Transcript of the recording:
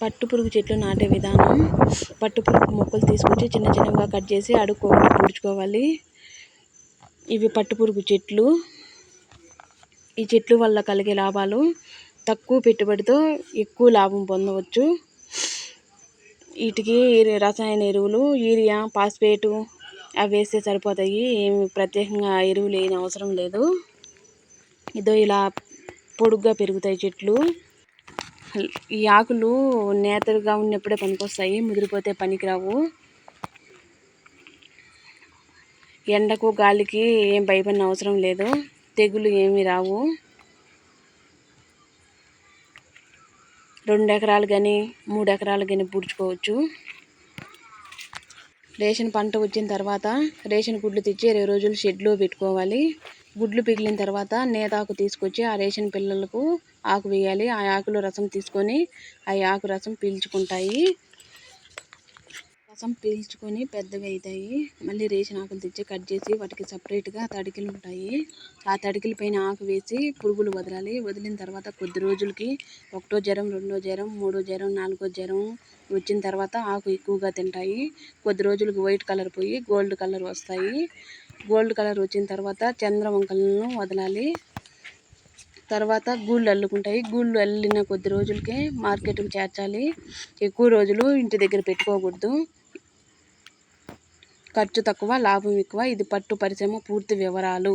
పట్టు పురుగు చెట్లు నాటే విధానం. పట్టు పురుగు మొక్కలు తీసుకొచ్చి చిన్న చిన్నగా కట్ చేసి అడుక్కోవాలి పూడ్చుకోవాలి ఇవి పట్టు పురుగు చెట్లు. ఈ చెట్లు వల్ల కలిగే లాభాలు తక్కువ పెట్టుబడితో ఎక్కువ లాభం పొందవచ్చు. వీటికి రసాయన ఎరువులు యూరియా పాస్పేటు అవి వేస్తే సరిపోతాయి. ఏమి ప్రత్యేకంగా ఎరువులు వేయని అవసరం లేదు. ఇదో ఇలా పొడుగ్గా పెరుగుతాయి చెట్లు. ఈ ఆకులు నేతలుగా ఉన్నప్పుడే పనికొస్తాయి ముదిరిపోతే పనికిరావు. ఎండకు గాలికి ఏం భయపడిన అవసరం లేదు తెగులు ఏమీ రావు. రెండు ఎకరాలు కానీ మూడు ఎకరాలు కానీ పూడ్చుకోవచ్చు. రేషన్ పంట వచ్చిన తర్వాత రేషన్ గుడ్లు తెచ్చి ఇరవై రోజులు షెడ్లో పెట్టుకోవాలి. గుడ్లు పిగిలిన తర్వాత నేతాకు తీసుకొచ్చి ఆ రేషన్ పిల్లలకు ఆకు వేయాలి. ఆ ఆకులో రసం తీసుకొని ఆ ఆకు రసం పీల్చుకుంటాయి. రసం పీల్చుకొని పెద్దగా అవుతాయి మళ్ళీ రేషన్ ఆకులు తెచ్చి కట్ చేసి వాటికి సపరేట్గా తడికిలు ఉంటాయి. ఆ తడికిల పైన ఆకు వేసి పురుగులు వదలాలి. వదిలిన తర్వాత కొద్ది రోజులకి ఒకటో జ్వరం రెండో జ్వరం మూడో జ్వరం నాలుగో జ్వరం వచ్చిన తర్వాత ఆకు ఎక్కువగా తింటాయి. కొద్ది రోజులకు వైట్ కలర్ పోయి గోల్డ్ కలర్ వస్తాయి. గోల్డ్ కలర్ వచ్చిన తర్వాత చంద్రవంకలను వదలాలి. తర్వాత గూళ్ళు అల్లుకుంటాయి. గూళ్ళు అల్లిన కొద్ది రోజులకే మార్కెట్కి చేర్చాలి. ఎక్కువ రోజులు ఇంటి దగ్గర పెట్టుకోకూడదు. ఖర్చు తక్కువ లాభం ఎక్కువ. ఇది పట్టు పరిశ్రమ పూర్తి వివరాలు.